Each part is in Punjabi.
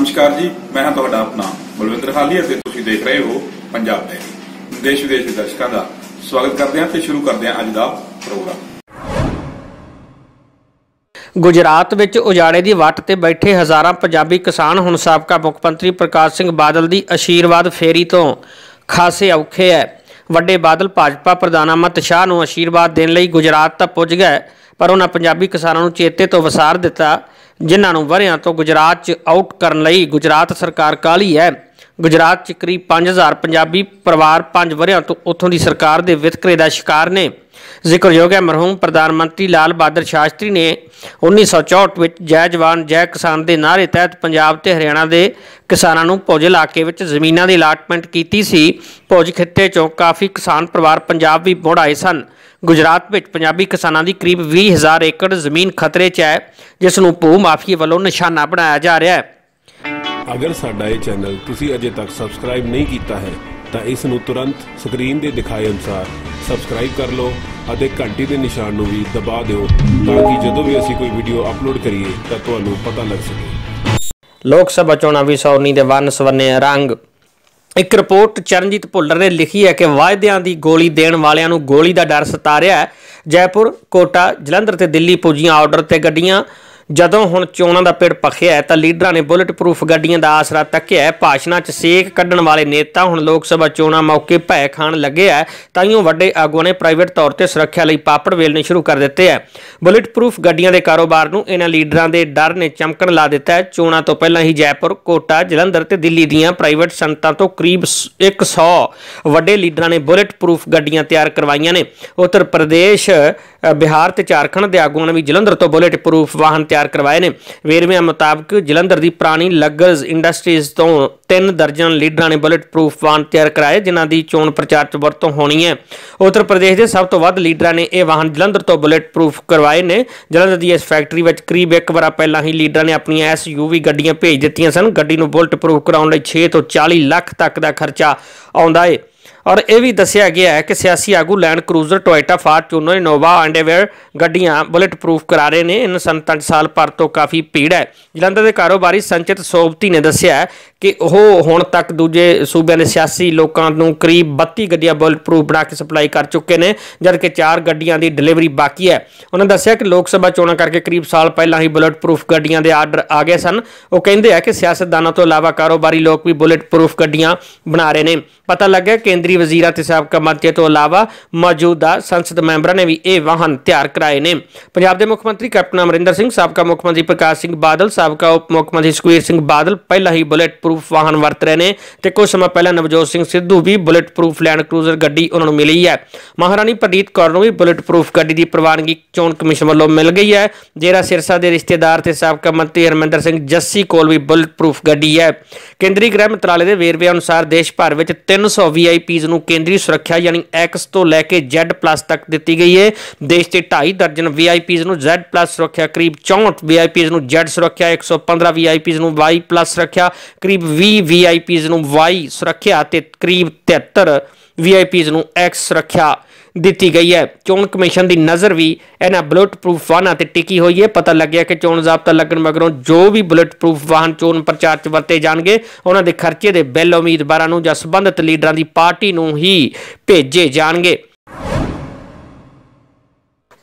ਨਮਸਕਾਰ ਜੀ, ਮੈਂ ਹਾਂ ਤੁਹਾਡਾ ਆਪਣਾ ਬਲਵਿੰਦਰ ਹਾਲੀ ਅਤੇ ਤੁਸੀਂ ਦੇਖ ਰਹੇ ਹੋ ਪੰਜਾਬ ਡੈਲੀ ਦੇਸ਼ ਵਿਦੇਸ਼ ਦੇ ਦਰਸ਼ਕਾਂ ਦਾ ਸਵਾਗਤ ਕਰਦੇ ਹਾਂ ਤੇ ਸ਼ੁਰੂ ਕਰਦੇ ਹਾਂ ਅੱਜ ਦਾ ਪ੍ਰੋਗਰਾਮ। ਗੁਜਰਾਤ ਵਿੱਚ ਉਜਾੜੇ ਦੀ ਵੱਟ ਤੇ ਬੈਠੇ ਹਜ਼ਾਰਾਂ ਪੰਜਾਬੀ ਕਿਸਾਨ ਹੁਣ ਸਾਬਕਾ ਮੁੱਖ ਮੰਤਰੀ ਪ੍ਰਕਾਸ਼ ਸਿੰਘ ਬਾਦਲ ਦੀ ਅਸ਼ੀਰਵਾਦ ਫੇਰੀ ਤੋਂ ਖਾਸੇ ਔਖੇ ਹੈ ਵੱਡੇ ਬਾਦਲ ਭਾਜਪਾ ਪ੍ਰਧਾਨ ਅਮਿਤ ਸ਼ਾਹ ਨੂੰ ਅਸ਼ੀਰਵਾਦ ਦੇਣ ਲਈ ਗੁਜਰਾਤ ਤਾਂ ਪੁੱਜ ਗਏ, ਪਰ ਉਹਨਾਂ ਪੰਜਾਬੀ ਕਿਸਾਨਾਂ ਨੂੰ ਚੇਤੇ ਤੋਂ ਵਸਾਰ ਦਿੱਤਾ ਜਿਨ੍ਹਾਂ ਨੂੰ ਵਰਿਆਂ ਤੋਂ ਗੁਜਰਾਤ 'ਚ ਆਊਟ ਕਰਨ ਲਈ ਗੁਜਰਾਤ ਸਰਕਾਰ ਕਾਲੀ ਹੈ? ਗੁਜਰਾਤ 'ਚ ਕਰੀਬ 5000 ਪੰਜਾਬੀ ਪਰਿਵਾਰ 5 ਵਰਿਆਂ ਤੋਂ ਉੱਥੋਂ ਦੀ ਸਰਕਾਰ ਦੇ ਵਿਤਕਰੇ ਦਾ ਸ਼ਿਕਾਰ ਨੇ। ਜ਼ਿਕਰਯੋਗ ਹੈ। ਮਰਹੂਮ ਪ੍ਰਧਾਨ ਮੰਤਰੀ ਲਾਲ ਬਹਾਦਰ ਸ਼ਾਸਤਰੀ ਨੇ 1964 ਵਿੱਚ ਜੈ ਜਵਾਨ, ਜੈ ਕਿਸਾਨ ਦੇ ਨਾਅਰੇ ਤਹਿਤ ਪੰਜਾਬ ਤੇ ਹਰਿਆਣਾ ਦੇ ਕਿਸਾਨਾਂ ਨੂੰ ਭੁਜ ਇਲਾਕੇ ਵਿੱਚ ਜ਼ਮੀਨਾਂ ਦੀ ਅਲਾਟਮੈਂਟ ਕੀਤੀ ਸੀ। ਭੁਜ ਖਿੱਤੇ 'ਚੋਂ ਕਾਫੀ ਕਿਸਾਨ ਪਰਿਵਾਰ ਪੰਜਾਬ ਵੀ ਮੁੜ ਆਏ ਸਨ। ਗੁਜਰਾਤ ਵਿੱਚ ਪੰਜਾਬੀ ਕਿਸਾਨਾਂ ਦੀ ਕਰੀਬ 20000 ਏਕੜ ਜ਼ਮੀਨ ਖਤਰੇ 'ਚ ਹੈ, ਜਿਸ ਨੂੰ ਭੂ ਮਾਫੀਏ ਵੱਲੋਂ ਨਿਸ਼ਾਨਾ ਬਣਾਇਆ ਜਾ ਰਿਹਾ ਹੈ। ਅਗਰ ਸਾਡਾ ਇਹ ਚੈਨਲ ਤੁਸੀਂ ਅਜੇ ਤੱਕ ਸਬਸਕ੍ਰਾਈਬ ਨਹੀਂ ਕੀਤਾ ਹੈ, ਤਾਂ ਇਸ ਨੂੰ ਤੁਰੰਤ ਸਕਰੀਨ ਦੇ ਦਿਖਾਏ ਅਨੁਸਾਰ ਸਬਸਕ੍ਰਾਈਬ ਕਰ ਲਓ ਅਤੇ ਘੰਟੀ ਦੇ ਨਿਸ਼ਾਨ ਨੂੰ ਵੀ ਦਬਾ ਦਿਓ ਤਾਂ ਕਿ ਜਦੋਂ ਵੀ ਅਸੀਂ ਕੋਈ ਵੀਡੀਓ ਅਪਲੋਡ ਕਰੀਏ ਤਾਂ ਤੁਹਾਨੂੰ ਪਤਾ ਲੱਗ ਸਕੇ। ਲੋਕ ਸਭਾ ਚੋਣਾਂ 2019 ਦੇ ਵੰਨ ਸਵੰਨੇ ਰੰਗ। ਇੱਕ ਰਿਪੋਰਟ ਚਰਨਜੀਤ ਭੁੱਲਰ ਨੇ ਲਿਖੀ ਹੈ ਕਿ ਵਾਅਦਿਆਂ ਦੀ ਗੋਲੀ ਦੇਣ ਵਾਲਿਆਂ ਨੂੰ ਗੋਲੀ ਦਾ ਡਰ ਸਤਾ ਰਿਹਾ ਹੈ। ਜੈਪੁਰ, ਕੋਟਾ, ਜਲੰਧਰ ਤੇ ਦਿੱਲੀ ਪੁੱਜੀਆਂ ਆਰਡਰ ਤੇ ਗੱਡੀਆਂ ਜਦੋਂ ਹੁਣ ਚੋਣਾਂ ਦਾ ਪੇੜ ਪਖਿਆ ਹੈ ਤਾਂ ਲੀਡਰਾਂ ਨੇ ਬੁਲਟ ਪ੍ਰੂਫ ਗੱਡੀਆਂ ਦਾ ਆਸਰਾ ਤੱਕਿਆ ਹੈ। ਭਾਸ਼ਣਾਂ 'ਚ ਸੇਕ ਕੱਢਣ ਵਾਲੇ ਨੇਤਾ ਹੁਣ ਲੋਕ ਸਭਾ ਚੋਣਾਂ ਮੌਕੇ ਭੈ ਖਾਣ ਲੱਗੇ ਹੈ। ਤਾਈਓ ਵੱਡੇ ਆਗੂਆਂ ਨੇ ਪ੍ਰਾਈਵੇਟ ਤੌਰ ਤੇ ਸੁਰੱਖਿਆ ਲਈ ਪਾਪੜ ਵੇਲਣੇ ਸ਼ੁਰੂ ਕਰ ਦਿੱਤੇ ਹੈ। ਬੁਲਟ ਪ੍ਰੂਫ ਗੱਡੀਆਂ ਦੇ ਕਾਰੋਬਾਰ ਨੂੰ ਇਹਨਾਂ ਲੀਡਰਾਂ ਦੇ ਡਰ ਨੇ ਚਮਕਣ ਲਾ ਦਿੱਤਾ ਹੈ। ਚੋਣਾਂ ਤੋਂ ਪਹਿਲਾਂ ਹੀ ਜੈਪੁਰ, ਕੋਟਾ, ਜਲੰਧਰ ਤੇ ਦਿੱਲੀ ਦੀਆਂ ਪ੍ਰਾਈਵੇਟ ਸੰਤਾਂ ਤੋਂ ਕਰੀਬ 100 ਵੱਡੇ ਲੀਡਰਾਂ ਨੇ ਬੁਲਟ ਪ੍ਰੂਫ ਗੱਡੀਆਂ ਤਿਆਰ ਕਰਵਾਈਆਂ ਨੇ। ਉੱਤਰ ਪ੍ਰਦੇਸ਼ ਬਿਹਾਰ ਤੇ ਝਾਰਖੰਡ ਦੇ ਆਗੂਆਂ ਨੇ ਵੀ ਜਲੰਧਰ ਤੋਂ ਬੁਲਟ ਪ੍ਰੂਫ ਵਾਹਨ ਤਿਆਰ ਕਰਵਾਏ ਨੇ। ਵੇਰਵਿਆਂ ਮੁਤਾਬਕ ਜਲੰਧਰ ਦੀ ਪੁਰਾਣੀ ਲੱਗਜ਼ ਇੰਡਸਟਰੀਜ਼ ਤੋਂ ਤਿੰਨ ਦਰਜਨ ਲੀਡਰਾਂ ਨੇ ਬੁਲੇਟ ਪ੍ਰੂਫ ਵਾਹਨ ਤਿਆਰ ਕਰਾਏ, ਜਿਨ੍ਹਾਂ ਦੀ ਚੋਣ ਪ੍ਰਚਾਰ 'ਚ ਵਰਤੋਂ ਹੋਣੀ ਹੈ। ਉੱਤਰ ਪ੍ਰਦੇਸ਼ ਦੇ ਸਭ ਤੋਂ ਵੱਧ ਲੀਡਰਾਂ ਨੇ ਇਹ ਵਾਹਨ ਜਲੰਧਰ ਤੋਂ ਬੁਲੇਟ ਪ੍ਰੂਫ ਕਰਵਾਏ ਨੇ। ਜਲੰਧਰ ਦੀ ਇਸ ਫੈਕਟਰੀ ਵਿੱਚ ਕਰੀਬ ਇੱਕ ਵਾਰ ਪਹਿਲਾਂ ਹੀ ਲੀਡਰਾਂ ਨੇ ਆਪਣੀਆਂ ਐਸਯੂਵੀ ਗੱਡੀਆਂ ਭੇਜ ਦਿੱਤੀਆਂ ਸਨ। ਗੱਡੀ ਨੂੰ ਬੁਲਟ ਪ੍ਰੂਫ ਕਰਾਉਣ ਲਈ 6 ਤੋਂ 40 ਲੱਖ ਤੱਕ ਦਾ ਖਰਚਾ ਆਉਂਦਾ ਹੈ ਔਰ ਇਹ ਵੀ ਦੱਸਿਆ ਗਿਆ ਹੈ ਕਿ ਸਿਆਸੀ ਆਗੂ land cruiser Toyota Fortuner Innova Endeavour ਗੱਡੀਆਂ ਬੁਲਟ ਪ੍ਰੂਫ ਕਰਾ ਰਹੇ ਨੇ। ਇਹਨਾਂ ਸੰਤਾਂ ਸਾਲ ਪਰ ਤੋਂ ਕਾਫੀ ਭੀੜ ਹੈ। ਜਲੰਧਰ ਦੇ ਕਾਰੋਬਾਰੀ ਸੰਚਿਤ ਸੋਬਤੀ ਨੇ ਦੱਸਿਆ ਕਿ ਉਹ ਹੁਣ ਤੱਕ ਦੂਜੇ ਸੂਬਿਆਂ ਦੇ ਸਿਆਸੀ ਲੋਕਾਂ ਨੂੰ ਕਰੀਬ 32 ਗੱਡੀਆਂ ਬੁਲਟ ਪ੍ਰੂਫ ਬਣਾ ਕੇ ਸਪਲਾਈ ਕਰ ਚੁੱਕੇ ਨੇ, ਜਦਕਿ 4 ਗੱਡੀਆਂ ਦੀ ਡਿਲੀਵਰੀ ਬਾਕੀ ਹੈ। ਉਹਨਾਂ ਦੱਸਿਆ ਕਿ ਲੋਕ ਸਭਾ ਚੋਣਾਂ ਕਰਕੇ ਕਰੀਬ ਸਾਲ ਪਹਿਲਾਂ ਹੀ ਬੁਲਟ ਪ੍ਰੂਫ ਗੱਡੀਆਂ ਦੇ ਆਰਡਰ ਆ ਗਏ ਸਨ। ਉਹ ਕਹਿੰਦੇ ਆ ਕਿ ਸਿਆਸਤਦਾਨਾਂ ਤੋਂ ਇਲਾਵਾ ਕਾਰੋਬਾਰੀ ਲੋਕ ਵੀ ਬੁਲਟ ਪ੍ਰੂਫ ਗੱਡੀਆਂ ਬਣਾ ਰਹੇ ਨੇ। ਪਤਾ ਲੱਗਿਆ ਕੇਂਦਰੀ ਵਜ਼ੀਰਾਂ ਤੇ ਸਾਬਕਾ ਮੰਤਰੀਆਂ ਤੋਂ ਇਲਾਵਾ ਮੌਜੂਦਾ ਸੰਸਦ ਮੈਂਬਰਾਂ ਨੇ ਵੀ ਇਹ ਵਾਹਨ ਤਿਆਰ ਕਰਾਏ ਨੇ। ਪੰਜਾਬ ਦੇ ਮੁੱਖ ਮੰਤਰੀ ਕੈਪਟਨ ਅਮਰਿੰਦਰ ਸਿੰਘ, ਸਾਬਕਾ ਮੁੱਖ ਮੰਤਰੀ ਪ੍ਰਕਾਸ਼ ਸਿੰਘ ਬਾਦਲ, ਸਾਬਕਾ ਉਪ ਮੁੱਖ ਮੰਤਰੀ ਸੁਖਬੀਰ ਸਿੰਘ ਬਾਦਲ ਪਹਿਲਾਂ ਹੀ ਬੁਲਟ ਪ੍ਰੂਫ ਵਾਹਨ ਵਰਤ ਰਹੇ ਨੇ ਤੇ ਕੁਝ ਸਮਾਂ ਪਹਿਲਾਂ ਨਵਜੋਤ ਸਿੰਘ ਸਿੱਧੂ ਵੀ ਬੁਲਟ ਪ੍ਰੂਫ ਲੈਂਡ ਕਰੂਜ਼ਰ ਗੱਡੀ ਉਹਨਾਂ ਨੂੰ ਮਿਲੀ ਹੈ। ਮਹਾਰਾਣੀ ਪ੍ਰਨੀਤ ਕੌਰ ਨੂੰ ਵੀ ਬੁਲਟ ਪ੍ਰੂਫ ਗੱਡੀ ਦੀ ਪ੍ਰਵਾਨਗੀ ਚੋਣ ਕਮਿਸ਼ਨ ਵੱਲੋਂ ਮਿਲ ਗਈ ਹੈ। ਜਿਹੜਾ ਸਿਰਸਾ ਦੇ ਰਿਸ਼ਤੇਦਾਰ ਤੇ ਸਾਬਕਾ ਮੰਤਰੀ ਹਰਮਿੰਦਰ ਸਿੰਘ ਜੱਸੀ ਕੋਲ ਵੀ ਬੁਲਟ ਪ੍ਰੂਫ ਗੱਡੀ ਹੈ। ਕੇਂਦਰੀ ਗ੍ਰਹਿ ਮੰਤਰਾਲੇ ਦੇ ਵੇਰਵੇ ਅਨੁਸਾਰ ਦੇਸ਼ ਭਰ ਵਿੱਚ 300 ਵੀਆਈਪੀਜ਼ ਨੂੰ ਕੇਂਦਰੀ ਸੁਰੱਖਿਆ ਯਾਨੀ ਐਕਸ ਤੋਂ ਲੈ ਕੇ Z+ ਤੱਕ ਦਿੱਤੀ ਗਈ ਹੈ। ਦੇਸ਼ ਦੇ 2.5 ਦਰਜਨ ਵੀਆਈਪੀਜ਼ ਨੂੰ Z+ ਸੁਰੱਖਿਆ, ਕਰੀਬ 64 ਵੀਆਈਪੀਜ਼ ਨੂੰ Z ਸੁਰੱਖਿਆ 115 ਵੀਆਈਪੀਜ਼ ਨੂੰ Y+ ਸੁਰੱਖਿਆ, ਕਰੀਬ 20 ਵੀਆਈਪੀਜ਼ ਨੂੰ Y ਸੁਰੱਖਿਆ ਤੇ ਕਰੀਬ 73 ਵੀਆਈਪੀਜ਼ ਨੂੰ X ਸੁਰੱਖਿਆ। ਦਿੱਤੀ ਗਈ ਹੈ। ਚੋਣ ਕਮਿਸ਼ਨ ਦੀ ਨਜ਼ਰ ਵੀ ਇਹਨਾਂ ਬੁਲਟ ਪ੍ਰੂਫ ਵਾਹਨਾਂ ਤੇ ਟਿਕੀ ਹੋਈ ਹੈ। ਪਤਾ ਲੱਗਿਆ ਕਿ ਚੋਣ ਜ਼ਾਬਤਾ ਲੱਗਣ ਮਗਰੋਂ ਜੋ ਵੀ ਬੁਲਟ ਪ੍ਰੂਫ ਵਾਹਨ ਚੋਣ ਪ੍ਰਚਾਰ 'ਚ ਵਰਤੇ ਜਾਣਗੇ, ਉਹਨਾਂ ਦੇ ਖਰਚੇ ਦੇ ਬਿੱਲ ਉਮੀਦਵਾਰਾਂ ਨੂੰ ਜਾਂ ਸੰਬੰਧਿਤ ਲੀਡਰਾਂ ਦੀ ਪਾਰਟੀ ਨੂੰ ਹੀ ਭੇਜੇ ਜਾਣਗੇ।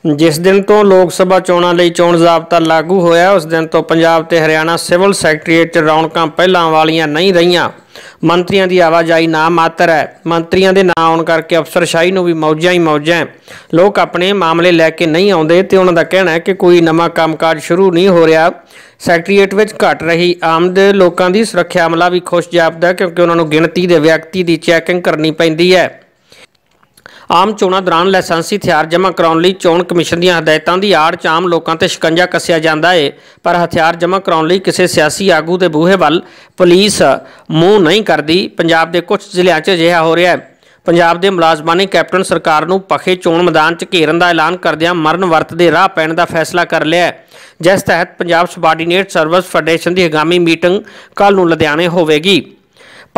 ਜਿਸ ਦਿਨ ਤੋਂ ਲੋਕ ਸਭਾ ਚੋਣਾਂ ਲਈ ਚੋਣ ਜ਼ਾਬਤਾ ਲਾਗੂ ਹੋਇਆ, ਉਸ ਦਿਨ ਤੋਂ ਪੰਜਾਬ ਤੇ ਹਰਿਆਣਾ ਸਿਵਲ ਸੈਕਟਰੀਏਟ 'ਚ ਰੌਣਕਾਂ ਪਹਿਲਾਂ ਵਾਲੀਆਂ ਨਹੀਂ ਰਹੀਆਂ। ਮੰਤਰੀਆਂ ਦੀ ਆਵਾਜਾਈ ਨਾ ਮਾਤਰ ਹੈ। ਮੰਤਰੀਆਂ ਦੇ ਨਾਂ ਆਉਣ ਕਰਕੇ ਅਫਸਰਸ਼ਾਹੀ ਨੂੰ ਵੀ ਮੌਜਾਂ ਹੀ ਮੌਜਾਂ ਲੋਕ ਆਪਣੇ ਮਾਮਲੇ ਲੈ ਕੇ ਨਹੀਂ ਆਉਂਦੇ ਤੇ ਉਹਨਾਂ ਦਾ ਕਹਿਣਾ ਹੈ ਕਿ ਕੋਈ ਨਵਾਂ ਕੰਮਕਾਜ ਸ਼ੁਰੂ ਨਹੀਂ ਹੋ ਰਿਹਾ। ਸੈਕਟਰੀਏਟ ਵਿੱਚ ਘਟ ਰਹੀ ਆਮਦ, ਲੋਕਾਂ ਦੀ ਸੁਰੱਖਿਆ ਅਮਲਾ ਵੀ ਖੁਸ਼ ਜਾਪਦਾ ਕਿਉਂਕਿ ਉਹਨਾਂ ਨੂੰ ਗਿਣਤੀ ਦੇ ਵਿਅਕਤੀ ਦੀ ਚੈਕਿੰਗ ਕਰਨੀ ਪੈਂਦੀ ਹੈ। ਆਮ ਚੋਣਾਂ ਦੌਰਾਨ ਲਾਇਸੈਂਸੀ ਹਥਿਆਰ ਜਮ੍ਹਾਂ ਕਰਾਉਣ ਲਈ ਚੋਣ ਕਮਿਸ਼ਨ ਦੀਆਂ ਹਦਾਇਤਾਂ ਦੀ ਆੜ 'ਚ ਆਮ ਲੋਕਾਂ ਤੇ ਸ਼ਿਕੰਜਾ ਕੱਸਿਆ ਜਾਂਦਾ ਏ। ਪਰ ਹਥਿਆਰ ਜਮ੍ਹਾਂ ਕਰਾਉਣ ਲਈ ਕਿਸੇ ਸਿਆਸੀ ਆਗੂ ਦੇ ਬੂਹੇ ਵੱਲ ਪੁਲਿਸ ਮੂੰਹ ਨਹੀਂ ਕਰਦੀ। ਪੰਜਾਬ ਦੇ ਕੁਝ ਜ਼ਿਲ੍ਹਿਆਂ 'ਚ ਅਜਿਹਾ ਹੋ ਰਿਹਾ ਹੈ ਪੰਜਾਬ ਦੇ ਮੁਲਾਜ਼ਮਾਂ ਨੇ ਕੈਪਟਨ ਸਰਕਾਰ ਨੂੰ ਪਖੇ ਚੋਣ ਮੈਦਾਨ 'ਚ ਘੇਰਨ ਦਾ ਐਲਾਨ ਕਰਦਿਆਂ ਮਰਨ ਵਰਤ ਦੇ ਰਾਹ ਪੈਣ ਦਾ ਫੈਸਲਾ ਕਰ ਲਿਆ ਹੈ ਜਿਸ ਤਹਿਤ ਪੰਜਾਬ ਸਬਾਰਡੀਨੇਟ ਸਰਵਿਸ ਫੈਡਰੇਸ਼ਨ ਦੀ ਆਗਾਮੀ ਮੀਟਿੰਗ ਕੱਲ ਨੂੰ ਲੁਧਿਆਣੇ ਹੋਵੇਗੀ।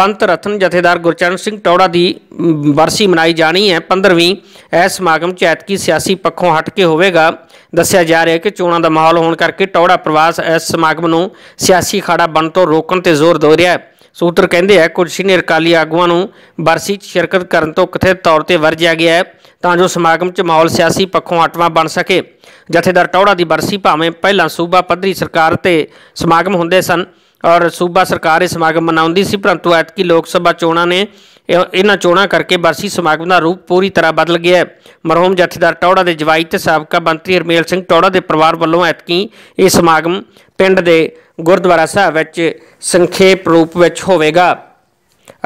ਪੰਥ ਰਤਨ ਜਥੇਦਾਰ ਗੁਰਚਰਨ ਸਿੰਘ ਟੌੜਾ ਦੀ ਮ, ਵਰਸੀ ਮਨਾਈ ਜਾਣੀ ਹੈ। 15ਵੀਂ ਇਹ ਸਮਾਗਮ ਚ ਐਤਕੀ ਸਿਆਸੀ ਪੱਖੋਂ ਹਟ ਕੇ ਹੋਵੇਗਾ। ਦੱਸਿਆ ਜਾ ਰਿਹਾ ਹੈ ਕਿ ਚੋਣਾਂ ਦਾ ਮਾਹੌਲ ਹੋਣ ਕਰਕੇ ਟੌੜਾ ਪ੍ਰਵਾਸ ਇਸ ਸਮਾਗਮ ਨੂੰ ਸਿਆਸੀ ਅਖਾੜਾ ਬਣ ਤੋਂ ਰੋਕਣ ਤੇ ਜ਼ੋਰ ਦੇ ਰਿਹਾ ਹੈ। ਸੂਤਰ ਕਹਿੰਦੇ ਆ ਕੁਝ ਸੀਨੀਅਰ ਅਕਾਲੀ ਆਗੂਆਂ ਨੂੰ ਬਰਸੀ 'ਚ ਸ਼ਿਰਕਤ ਕਰਨ ਤੋਂ ਕਥਿਤ ਤੌਰ ਤੇ ਵਰਜਿਆ ਗਿਆ ਹੈ ਤਾਂ ਜੋ ਸਮਾਗਮ 'ਚ ਮਾਹੌਲ ਸਿਆਸੀ ਪੱਖੋਂ ਅਟਵਾਂ ਬਣ ਸਕੇ। ਜਥੇਦਾਰ ਟੌੜਾ ਦੀ ਬਰਸੀ ਭਾਵੇਂ ਪਹਿਲਾਂ ਸੂਬਾ ਪੱਧਰੀ ਸਰਕਾਰ ਤੇ ਸਮਾਗਮ ਹੁੰਦੇ ਸਨ ਔਰ ਸੂਬਾ ਸਰਕਾਰ ਇਹ ਸਮਾਗਮ ਮਨਾਉਂਦੀ ਸੀ, ਪਰੰਤੂ ਐਤਕੀ ਲੋਕ ਸਭਾ ਚੋਣਾਂ ਨੇ ਇਹ- ਇਹਨਾਂ ਚੋਣਾਂ ਕਰਕੇ ਬਰਸੀ ਸਮਾਗਮ ਦਾ ਰੂਪ ਪੂਰੀ ਤਰ੍ਹਾਂ ਬਦਲ ਗਿਆ ਹੈ। ਮਰਹੂਮ ਜਥੇਦਾਰ ਟੌੜਾ ਦੇ ਜਵਾਈ ਤੇ ਸਾਬਕਾ ਮੰਤਰੀ ਹਰਮੇਲ ਸਿੰਘ ਟੌੜਾ ਦੇ ਪਰਿਵਾਰ ਵੱਲੋਂ ਐਤਕੀ ਇਹ ਸਮਾਗਮ ਪਿੰਡ ਦੇ ਗੁਰਦੁਆਰਾ ਸਾਹਿਬ ਵਿੱਚ ਸੰਖੇਪ ਰੂਪ ਵਿੱਚ ਹੋਵੇਗਾ।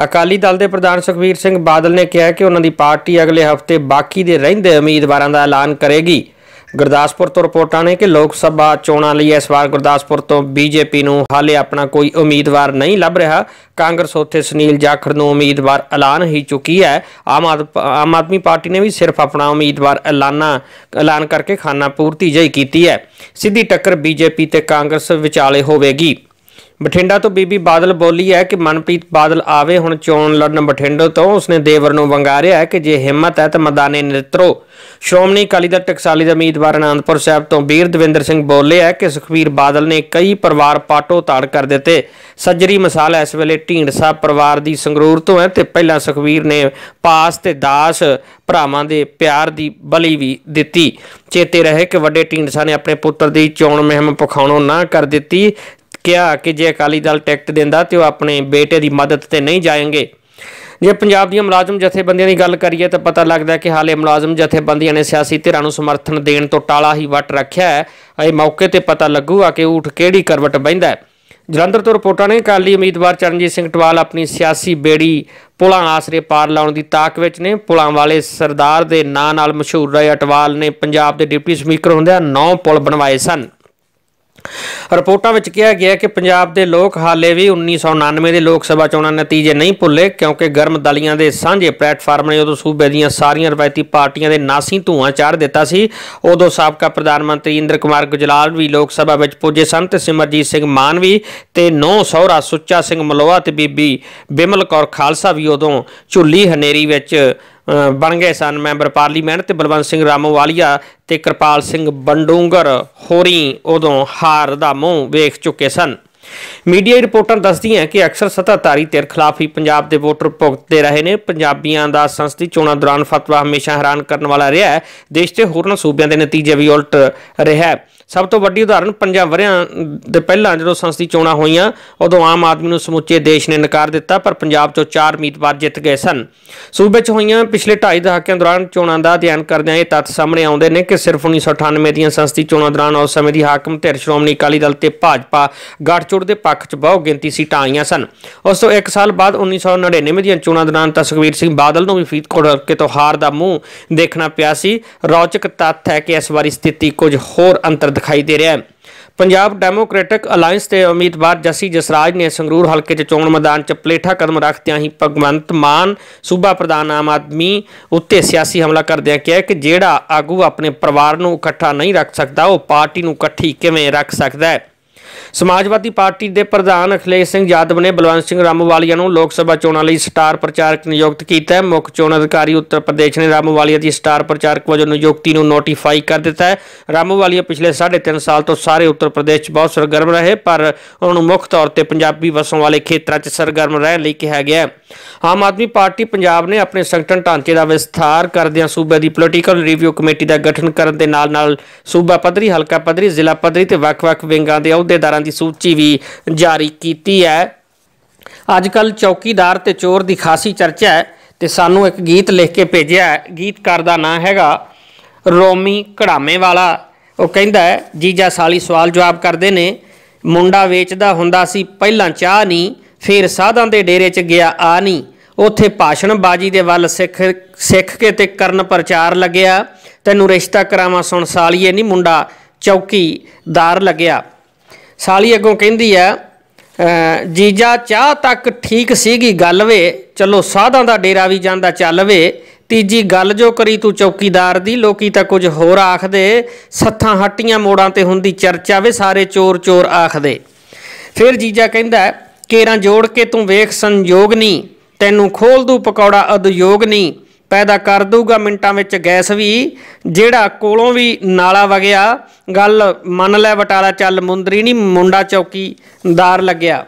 ਅਕਾਲੀ ਦਲ ਦੇ ਪ੍ਰਧਾਨ ਸੁਖਬੀਰ ਸਿੰਘ ਬਾਦਲ ਨੇ ਕਿਹਾ ਕਿ ਉਹਨਾਂ ਦੀ ਪਾਰਟੀ ਅਗਲੇ ਹਫ਼ਤੇ ਬਾਕੀ ਦੇ ਰਹਿੰਦੇ ਉਮੀਦਵਾਰਾਂ ਦਾ ਐਲਾਨ ਕਰੇਗੀ। ਗੁਰਦਾਸਪੁਰ ਤੋਂ ਰਿਪੋਰਟਾਂ ਨੇ ਕਿ ਲੋਕ ਸਭਾ ਚੋਣਾਂ ਲਈ ਇਸ ਵਾਰ ਗੁਰਦਾਸਪੁਰ ਤੋਂ ਬੀਜੇਪੀ ਨੂੰ ਹਾਲੇ ਆਪਣਾ ਕੋਈ ਉਮੀਦਵਾਰ ਨਹੀਂ ਲੱਭ ਰਿਹਾ। ਕਾਂਗਰਸ ਉੱਥੇ ਸੁਨੀਲ ਜਾਖੜ ਨੂੰ ਉਮੀਦਵਾਰ ਐਲਾਨ ਹੀ ਚੁੱਕੀ ਹੈ। ਆਮ ਆਦ- ਆਮ ਆਦਮੀ ਪਾਰਟੀ ਨੇ ਵੀ ਸਿਰਫ ਆਪਣਾ ਉਮੀਦਵਾਰ ਐਲਾਨਾ, ਐਲਾਨ ਕਰਕੇ ਖਾਨਾ ਪੂਰਤੀ ਜਈ ਕੀਤੀ ਹੈ। ਸਿੱਧੀ ਟੱਕਰ ਬੀਜੇਪੀ ਤੇ ਕਾਂਗਰਸ ਵਿਚਾਲੇ ਹੋਵੇਗੀ। ਬਠਿੰਡਾ ਤੋਂ ਬੀਬੀ ਬਾਦਲ ਬੋਲੀ ਹੈ ਕਿ ਮਨਪ੍ਰੀਤ ਬਾਦਲ ਆਵੇ, ਹੁਣ ਚੋਣ ਲੜਨ ਬਠਿੰਡੇ ਤੋਂ। ਉਸਨੇ ਦੇਵਰ ਨੂੰ ਵੰਗਾਰਿਆ ਹੈ ਕਿ ਜੇ ਹਿੰਮਤ ਹੈ ਤਾਂ ਮੈਦਾਨੇ ਨਿਤਰੋ। ਸ਼੍ਰੋਮਣੀ ਅਕਾਲੀ ਦਲ ਟਕਸਾਲੀ ਦੇ ਉਮੀਦਵਾਰ ਅਨੰਦਪੁਰ ਸਾਹਿਬ ਤੋਂ ਵੀਰ ਦਵਿੰਦਰ ਸਿੰਘ ਬੋਲੇ ਹੈ ਕਿ ਸੁਖਬੀਰ ਬਾਦਲ ਨੇ ਕਈ ਪਰਿਵਾਰ ਪਾਟੋ ਤਾੜ ਕਰ ਦਿੱਤੇ। ਸੱਜਰੀ ਮਿਸਾਲ ਇਸ ਵੇਲੇ ਢੀਂਡਸਾ ਪਰਿਵਾਰ ਦੀ ਸੰਗਰੂਰ ਤੋਂ ਹੈ ਤੇ ਪਹਿਲਾਂ ਸੁਖਬੀਰ ਨੇ ਪਾਸ ਤੇ ਦਾਸ ਭਰਾਵਾਂ ਦੇ ਪਿਆਰ ਦੀ ਬਲੀ ਵੀ ਦਿੱਤੀ। ਚੇਤੇ ਰਹੇ ਕਿ ਵੱਡੇ ਢੀਂਡਸਾ ਨੇ ਆਪਣੇ ਪੁੱਤਰ ਦੀ ਚੋਣ ਮੁਹਿੰਮ ਪਖਾਉਣੋਂ ਨਾ ਕਰ ਦਿੱਤੀ। ਕਿਹਾ ਕਿ ਜੇ ਅਕਾਲੀ ਦਲ ਟਿਕਟ ਦਿੰਦਾ ਤੇ ਉਹ ਆਪਣੇ ਬੇਟੇ ਦੀ ਮਦਦ ਤੇ ਨਹੀਂ ਜਾਏਂਗੇ। ਜੇ ਪੰਜਾਬ ਦੀਆਂ ਮੁਲਾਜ਼ਮ ਜਥੇਬੰਦੀਆਂ ਦੀ ਗੱਲ ਕਰੀਏ ਤਾਂ ਪਤਾ ਲੱਗਦਾ ਕਿ ਹਾਲੇ ਮੁਲਾਜ਼ਮ ਜਥੇਬੰਦੀਆਂ ਨੇ ਸਿਆਸੀ ਧਿਰਾਂ ਨੂੰ ਸਮਰਥਨ ਦੇਣ ਤੋਂ ਟਾਲਾ ਹੀ ਵੱਟ ਰੱਖਿਆ ਹੈ। ਇਹ ਮੌਕੇ ਤੇ ਪਤਾ ਲੱਗੂਗਾ ਕਿ ਊਠ ਕਿਹੜੀ ਕਰਵਟ ਬਹਿੰਦਾ ਹੈ। ਜਲੰਧਰ ਤੋਂ ਰਿਪੋਰਟਾਂ ਨੇ ਅਕਾਲੀ ਉਮੀਦਵਾਰ ਚਰਨਜੀਤ ਸਿੰਘ ਟਵਾਲ ਆਪਣੀ ਸਿਆਸੀ ਬੇੜੀ ਪੁਲਾਂ ਆਸਰੇ ਪਾਰ ਲਾਉਣ ਦੀ ਤਾਕ ਵਿੱਚ ਨੇ। ਪੁਲਾਂ ਵਾਲੇ ਸਰਦਾਰ ਦੇ ਨਾਂ ਨਾਲ ਮਸ਼ਹੂਰ ਰਹੇ ਅਟਵਾਲ ਨੇ ਪੰਜਾਬ ਦੇ ਡਿਪਟੀ ਸਪੀਕਰ ਹੁੰਦਿਆਂ 9 ਪੁਲ ਬਣਵਾਏ ਸਨ। ਰਿਪੋਰਟਾਂ ਵਿੱਚ ਕਿਹਾ ਗਿਆ ਕਿ ਪੰਜਾਬ ਦੇ ਲੋਕ ਹਾਲੇ ਵੀ 1999 ਦੇ ਲੋਕ ਸਭਾ ਚੋਣਾਂ ਨਤੀਜੇ ਨਹੀਂ ਭੁੱਲੇ, ਕਿਉਂਕਿ ਗਰਮ ਦਲੀਆਂ ਦੇ ਸਾਂਝੇ ਪਲੇਟਫਾਰਮ ਨੇ ਉਦੋਂ ਸੂਬੇ ਦੀਆਂ ਸਾਰੀਆਂ ਰਵਾਇਤੀ ਪਾਰਟੀਆਂ ਦੇ ਨਾਸੀ ਧੂਆਂ ਚਾੜ ਦਿੱਤਾ ਸੀ। ਉਦੋਂ ਸਾਬਕਾ ਪ੍ਰਧਾਨ ਮੰਤਰੀ ਇੰਦਰ ਕੁਮਾਰ ਗੁਜਰਾਲ ਵੀ ਲੋਕ ਸਭਾ ਵਿੱਚ ਪੁੱਜੇ ਸਨ ਤੇ ਸਿਮਰਜੀਤ ਸਿੰਘ ਮਾਨ ਵੀ ਤੇ ਨੌ ਸਹੁਰਾ ਸੁੱਚਾ ਸਿੰਘ ਮਲੋਆ ਤੇ ਬੀਬੀ ਬਿਮਲ ਕੌਰ ਖਾਲਸਾ ਵੀ ਉਦੋਂ ਝੁੱਲੀ ਹਨੇਰੀ ਵਿੱਚ ਬਣ ਗਏ ਸਨ। ਮੈਂਬਰ ਪਾਰਲੀਮੈਂਟ ਤੇ ਬਲਵੰਤ ਸਿੰਘ ਰਾਮੋਵਾਲੀਆ ਤੇ ਕਿਰਪਾਲ ਸਿੰਘ ਬੰਡੂੰਗਰ ਹੋਰੀ ਉਦੋਂ ਹਾਰ ਦਾ ਮੂੰਹ ਵੇਖ ਚੁੱਕੇ ਸਨ। ਮੀਡੀਆ ਰਿਪੋਰਟਾਂ ਦੱਸਦੀਆਂ ਕਿ ਅਕਸਰ ਸੱਤਾਧਾਰੀ ਧਿਰ ਖਿਲਾਫ ਹੀ ਪੰਜਾਬ ਦੇ ਵੋਟਰ ਭੁਗਤਦੇ ਰਹੇ ਨੇ। ਪੰਜਾਬੀਆਂ ਦਾ ਸੰਸਦੀ ਚੋਣਾਂ ਦੌਰਾਨ ਫਤਵਾ ਹਮੇਸ਼ਾ ਹੈਰਾਨ ਕਰਨ ਵਾਲਾ ਰਿਹਾ ਹੈ। ਦੇਸ਼ ਦੇ ਹੋਰਨਾਂ ਸੂਬਿਆਂ ਦੇ ਨਤੀਜੇ ਵੀ ਉਲਟ ਰਿਹਾ ਹੈ। ਸਭ ਤੋਂ ਵੱਡੀ ਉਦਾਹਰਨ ਪੰਜਾਂ ਵਰਿਆਂ ਦੇ ਪਹਿਲਾਂ ਜਦੋਂ ਸੰਸਦੀ ਚੋਣਾਂ ਹੋਈਆਂ, ਉਦੋਂ ਆਮ ਆਦਮੀ ਨੂੰ ਸਮੁੱਚੇ ਦੇਸ਼ ਨੇ ਨਕਾਰ ਦਿੱਤਾ, ਪਰ ਪੰਜਾਬ ਚੋਂ ਚਾਰ ਉਮੀਦਵਾਰ ਜਿੱਤ ਗਏ ਸਨ। ਸੂਬੇ 'ਚ ਹੋਈਆਂ ਪਿਛਲੇ 2.5 ਦਹਾਕਿਆਂ ਦੌਰਾਨ ਚੋਣਾਂ ਦਾ ਅਧਿਐਨ ਕਰਦਿਆਂ ਇਹ ਤੱਥ ਸਾਹਮਣੇ ਆਉਂਦੇ ਨੇ ਕਿ ਸਿਰਫ 1998 ਦੀਆਂ ਸੰਸਦੀ ਚੋਣਾਂ ਦੌਰਾਨ ਉਸ ਸਮੇਂ ਦੀ ਹਾਕਮ ਧਿਰ ਸ਼੍ਰੋਮਣੀ ਅਕਾਲੀ ਦਲ ਤੇ ਭਾਜਪਾ ਗੱਠਜੋੜ ਦੇ ਪੱਖ 'ਚ ਬਹੁ ਗਿਣਤੀ ਸੀਟਾਂ ਆਈਆਂ ਸਨ। ਉਸ ਤੋਂ 1 ਸਾਲ ਬਾਅਦ 1999 ਦੀਆਂ ਚੋਣਾਂ ਦੌਰਾਨ ਤਾਂ ਸੁਖਬੀਰ ਸਿੰਘ ਬਾਦਲ ਨੂੰ ਵੀ ਫਰੀਦਕੋਟ ਹਲਕੇ ਤੋਂ ਹਾਰ ਦਾ ਮੂੰਹ ਦੇਖਣਾ ਪਿਆ ਸੀ। ਰੌਚਕ ਤੱਥ ਹੈ ਕਿ ਇਸ ਵਾਰੀ ਸਥਿਤੀ ਕੁਝ ਹੋਰ ਅੰਤਰ ਦਿਖਾਈ ਦੇ ਰਿਹਾ ਹੈ। ਪੰਜਾਬ ਡੈਮੋਕ੍ਰੈਟਿਕ ਅਲਾਈਅੰਸ ਦੇ ਉਮੀਦਵਾਰ ਜੱਸੀ ਜਸਰਾਜ ਨੇ ਸੰਗਰੂਰ ਹਲਕੇ 'ਚ ਚੋਣ ਮੈਦਾਨ 'ਚ ਪਲੇਠਾ ਕਦਮ ਰੱਖਦਿਆਂ ਹੀ ਭਗਵੰਤ ਮਾਨ, ਸੂਬਾ ਪ੍ਰਧਾਨ ਆਮ ਆਦਮੀ ਉੱਤੇ ਸਿਆਸੀ ਹਮਲਾ ਕਰਦਿਆਂ ਕਿਹਾ ਕਿ ਜਿਹੜਾ ਆਗੂ ਆਪਣੇ ਪਰਿਵਾਰ ਨੂੰ ਇਕੱਠਾ ਨਹੀਂ ਰੱਖ ਸਕਦਾ, ਉਹ ਪਾਰਟੀ ਨੂੰ ਇਕੱਠੀ ਕਿਵੇਂ ਰੱਖ ਸਕਦਾ ਹੈ? ਸਮਾਜਵਾਦੀ ਪਾਰਟੀ ਦੇ ਪ੍ਰਧਾਨ ਅਖਿਲੇਸ਼ ਸਿੰਘ ਯਾਦਵ ਨੇ ਬਲਵੰਤ ਸਿੰਘ ਰਾਮਵਾਲੀਆ ਨੂੰ ਲੋਕ ਸਭਾ ਚੋਣਾਂ ਲਈ ਸਟਾਰ ਪ੍ਰਚਾਰਕ ਨਿਯੁਕਤ ਕੀਤਾ ਹੈ। ਮੁੱਖ ਚੋਣ ਅਧਿਕਾਰੀ ਉੱਤਰ ਪ੍ਰਦੇਸ਼ ਨੇ ਰਾਮਵਾਲੀਆ ਦੀ ਸਟਾਰ ਪ੍ਰਚਾਰਕ ਵਜੋਂ ਨਿਯੁਕਤੀ ਨੂੰ ਨੋਟੀਫਾਈ ਕਰ ਦਿੱਤਾ ਹੈ। ਰਾਮਵਾਲੀਆ ਪਿਛਲੇ 3.5 ਸਾਲ ਤੋਂ ਸਾਰੇ ਉੱਤਰ ਪ੍ਰਦੇਸ਼ 'ਚ ਬਹੁਤ ਸਰਗਰਮ ਰਹੇ, ਪਰ ਉਹਨਾਂ ਨੂੰ ਮੁੱਖ ਤੌਰ ਤੇ ਪੰਜਾਬੀ ਵਸੋਂ ਵਾਲੇ ਖੇਤਰਾਂ 'ਚ ਸਰਗਰਮ ਰਹਿਣ ਲਈ ਕਿਹਾ ਗਿਆ ਆਮ ਆਦਮੀ ਪਾਰਟੀ ਪੰਜਾਬ ਨੇ ਆਪਣੇ ਸੰਗਠਨ ਢਾਂਚੇ ਦਾ ਵਿਸਥਾਰ ਕਰਦਿਆਂ ਸੂਬੇ ਦੀ ਪੋਲੀਟੀਕਲ ਰਿਵਿਊ ਕਮੇਟੀ ਦਾ ਗਠਨ ਕਰਨ ਦੇ ਨਾਲ-ਨਾਲ ਸੂਬਾ ਪੱਧਰੀ, ਹਲਕਾ ਪੱਧਰੀ, ਜ਼ਿਲ੍ਹਾ ਪੱਧਰੀ ਤੇ ਵੱਖ-ਵੱਖ ਵਿੰਗਾਂ ਦੇ ਅਹੁਦੇ ਅਹੁਦੇਦਾਰਾਂ ਦੀ ਸੂਚੀ ਵੀ ਜਾਰੀ ਕੀਤੀ ਹੈ। ਅੱਜ ਕੱਲ ਚੌਕੀਦਾਰ ਤੇ ਚੋਰ ਦੀ ਖਾਸੀ ਚਰਚਾ ਹੈ ਤੇ ਸਾਨੂੰ ਇੱਕ ਗੀਤ ਲਿਖ ਕੇ ਭੇਜਿਆ ਹੈ। ਗੀਤਕਾਰ ਦਾ ਨਾਂ ਹੈਗਾ ਰੋਮੀ ਕੜਾਮੇ ਵਾਲਾ ਉਹ ਕਹਿੰਦਾ ਹੈ, ਜੀਜਾ ਸਾਲੀ ਸਵਾਲ ਜਵਾਬ ਕਰਦੇ ਨੇ, ਮੁੰਡਾ ਵੇਚਦਾ ਹੁੰਦਾ ਸੀ, ਪਹਿਲਾਂ ਚਾਹ ਨਹੀਂ, ਫਿਰ ਸਾਧਾਂ ਦੇ ਡੇਰੇ 'ਚ ਗਿਆ ਆ ਨਹੀਂ। ਉੱਥੇ ਭਾਸ਼ਣ ਬਾਜੀ ਦੇ ਵੱਲ ਸਿੱਖ ਸਿੱਖ ਕੇ ਤੇ ਕਰਨ ਪ੍ਰਚਾਰ ਲੱਗਿਆ। ਤੈਨੂੰ ਰਿਸ਼ਤਾ ਕਰਾਵਾਂ ਸੁਣ ਸਾਲੀਏ ਨਹੀਂ ਮੁੰਡਾ, ਚੌਕੀਦਾਰ ਲੱਗਿਆ। ਸਾਲੀ ਅੱਗੋਂ ਕਹਿੰਦੀ ਆ ਜੀਜਾ ਚਾਹ ਤੱਕ ਠੀਕ ਸੀਗੀ, ਗੱਲ ਵੇ, ਚਲੋ ਸਾਧਾਂ ਦਾ ਡੇਰਾ ਵੀ ਜਾਂਦਾ ਚੱਲ ਵੇ, ਤੀਜੀ ਗੱਲ ਜੋ ਕਰੀ ਤੂੰ ਚੌਕੀਦਾਰ ਦੀ, ਲੋਕੀ ਤਾਂ ਕੁਝ ਹੋਰ ਆਖਦੇ, ਸੱਥਾਂ ਹੱਟੀਆਂ ਮੋੜਾਂ ਤੇ ਹੁੰਦੀ ਚਰਚਾ ਵੇ, ਸਾਰੇ ਚੋਰ ਚੋਰ ਆਖਦੇ। ਫਿਰ ਜੀਜਾ ਕਹਿੰਦਾ, ਕੇਰਾਂ ਜੋੜ ਕੇ ਤੂੰ ਵੇਖ ਸੰਯੋਗ ਨਹੀਂ ਤੈਨੂੰ ਖੋਲ ਦੂ ਪਕੌੜਾ ਅਦਯੋਗ ਨਹੀਂ ਪੈਦਾ ਕਰ ਦਊਗਾ ਮਿੰਟਾਂ ਵਿੱਚ ਗੈਸ ਵੀ, ਜਿਹੜਾ ਕੋਲੋਂ ਵੀ ਨਾਲਾ ਵਗਿਆ, ਗੱਲ ਮੰਨ ਲੈ ਬਟਾਲਾ ਚੱਲ, ਮੁੰਦਰੀ ਨਹੀਂ, ਮੁੰਡਾ ਚੌਕੀਦਾਰ ਲੱਗਿਆ।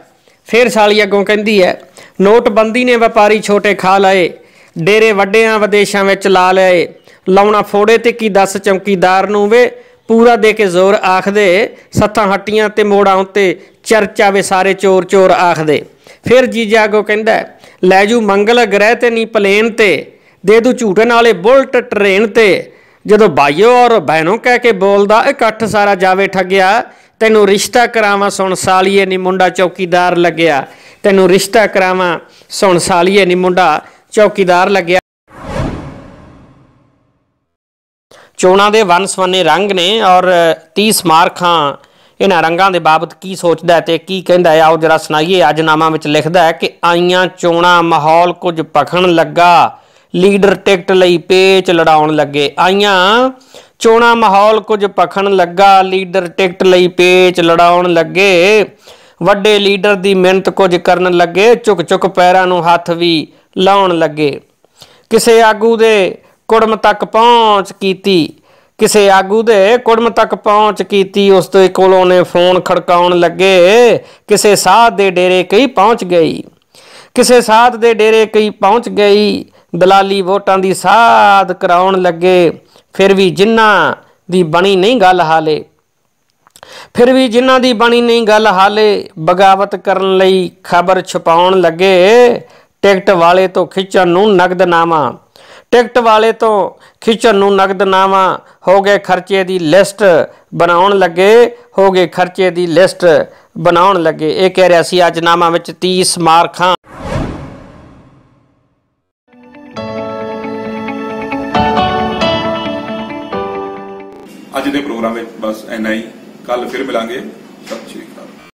ਫਿਰ ਸਾਲੀ ਅੱਗੋਂ ਕਹਿੰਦੀ ਹੈ ਨੋਟਬੰਦੀ ਨੇ ਵਪਾਰੀ ਛੋਟੇ ਖਾ ਲਏ, ਡੇਰੇ ਵੱਡਿਆਂ ਵਿਦੇਸ਼ਾਂ ਵਿੱਚ ਲਾ ਲਏ, ਲਾਉਣਾ ਫੋੜੇ ਤੇ ਕੀ ਦੱਸ ਚੌਕੀਦਾਰ ਨੂੰ ਵੇ, ਪੂਰਾ ਦੇ ਕੇ ਜ਼ੋਰ ਆਖਦੇ, ਸੱਥਾਂ ਹੱਟੀਆਂ ਤੇ ਮੋੜਾਂ ਉੱਤੇ ਚਰਚਾ ਵੇ ਸਾਰੇ ਚੋਰ ਚੋਰ ਆਖਦੇ। ਫਿਰ ਜੀਜਾ ਅੱਗੋਂ ਕਹਿੰਦਾ, ਲੈ ਜੂ ਮੰਗਲ ਗ੍ਰਹਿ ਤੇ ਨਹੀਂ ਪਲੇਨ ਤੇ। ਦੇ ਦੂ ਝੂਟੇ ਨਾਲੇ ਬੁਲਟ ਟ੍ਰੇਨ ਤੇ। ਜਦੋਂ ਬਾਈਓ ਔਰ ਬਹਿਨੋਂ ਕਹਿ ਕੇ ਬੋਲਦਾ ਇਕੱਠ ਸਾਰਾ ਜਾਵੇ ਠੱਗਿਆ, ਤੈਨੂੰ ਰਿਸ਼ਤਾ ਕਰਾਵਾਂ ਸੁਣ ਸਾਲੀਏ ਨੀ ਮੁੰਡਾ ਚੌਕੀਦਾਰ ਲੱਗਿਆ। ਤੈਨੂੰ ਰਿਸ਼ਤਾ ਕਰਾਵਾਂ ਸੁਣ ਸਾਲੀਏ ਨੀ ਮੁੰਡਾ ਚੌਕੀਦਾਰ ਲੱਗਿਆ। ਚੋਣਾਂ ਦੇ ਵੰਨ-ਸਵੰਨੇ ਰੰਗ ਨੇ ਔਰ 30 ਸਮਾਰਕਾਂ ਇਹਨਾਂ ਰੰਗਾਂ ਦੇ ਬਾਬਤ ਕੀ ਸੋਚਦਾ ਹੈ ਤੇ ਕੀ ਕਹਿੰਦਾ ਹੈ? ਆਓ ਜਰਾ ਸੁਣਾਈਏ। ਅੱਜ ਨਾਮਾ ਵਿੱਚ ਲਿਖਦਾ ਹੈ ਕਿ ਆਈਆਂ ਚੋਣਾਂ ਮਾਹੌਲ ਕੁਝ ਭਖਣ ਲੱਗਾ। ਲੀਡਰ ਟਿਕਟ ਲਈ ਪੇਚ ਲੜਾਉਣ ਲੱਗੇ। ਆਈਆਂ, ਚੋਣਾਂ ਮਾਹੌਲ ਕੁਝ ਭਖਣ ਲੱਗਾ, ਲੀਡਰ ਟਿਕਟ ਲਈ ਪੇਚ ਲੜਾਉਣ ਲੱਗੇ। ਵੱਡੇ ਲੀਡਰ ਦੀ ਮਿਹਨਤ ਕੁਝ ਕਰਨ ਲੱਗੇ, ਝੁਕ ਝੁਕ ਪੈਰਾਂ ਨੂੰ ਹੱਥ ਵੀ ਲਾਉਣ ਲੱਗੇ। ਕਿਸੇ ਆਗੂ ਦੇ ਕੁੜਮ ਤੱਕ ਪਹੁੰਚ ਕੀਤੀ, ਕਿਸੇ ਆਗੂ ਦੇ ਕੁੜਮ ਤੱਕ ਪਹੁੰਚ ਕੀਤੀ, ਉਸ ਦੇ ਕੋਲੋਂ ਨੇ ਫੋਨ ਖੜਕਾਉਣ ਲੱਗੇ। ਕਿਸੇ ਸਾਧ ਦੇ ਡੇਰੇ ਕਈ ਪਹੁੰਚ ਗਈ, ਕਿਸੇ ਸਾਧ ਦੇ ਡੇਰੇ ਕਈ ਪਹੁੰਚ ਗਈ ਦਲਾਲੀ ਵੋਟਾਂ ਦੀ ਸਾਧ ਕਰਾਉਣ ਲੱਗੇ, ਫਿਰ ਵੀ ਜਿਨ੍ਹਾਂ ਦੀ ਬਣੀ ਨਹੀਂ ਗੱਲ ਹਾਲੇ। ਫਿਰ ਵੀ ਜਿਨ੍ਹਾਂ ਦੀ ਬਣੀ ਨਹੀਂ ਗੱਲ ਹਾਲੇ, ਬਗਾਵਤ ਕਰਨ ਲਈ ਖਬਰ ਛਪਾਉਣ ਲੱਗੇ, ਟਿਕਟ ਵਾਲੇ ਤੋਂ ਖਿੱਚਣ ਨੂੰ ਨਗਦਨਾਮਾ ਟਿਕਟ ਵਾਲੇ ਤੋਂ ਖਿੱਚਣ ਨੂੰ ਨਗਦਨਾਮਾ ਹੋ ਗਏ ਖਰਚੇ ਦੀ ਲਿਸਟ ਬਣਾਉਣ ਲੱਗੇ, ਹੋ ਗਏ ਖਰਚੇ ਦੀ ਲਿਸਟ ਬਣਾਉਣ ਲੱਗੇ। ਇਹ ਕਹਿ ਰਿਹਾ ਸੀ, ਅੱਜ ਨਾਮਾ ਵਿੱਚ 30 ਮਾਰਖਾਂ। ਦੇ ਪ੍ਰੋਗਰਾਮ ਵਿੱਚ ਬਸ ਇੰਨਾ ਹੀ। ਕੱਲ ਫਿਰ ਮਿਲਾਂਗੇ। ਸਤਿ ਸ਼੍ਰੀ ਅਕਾਲ।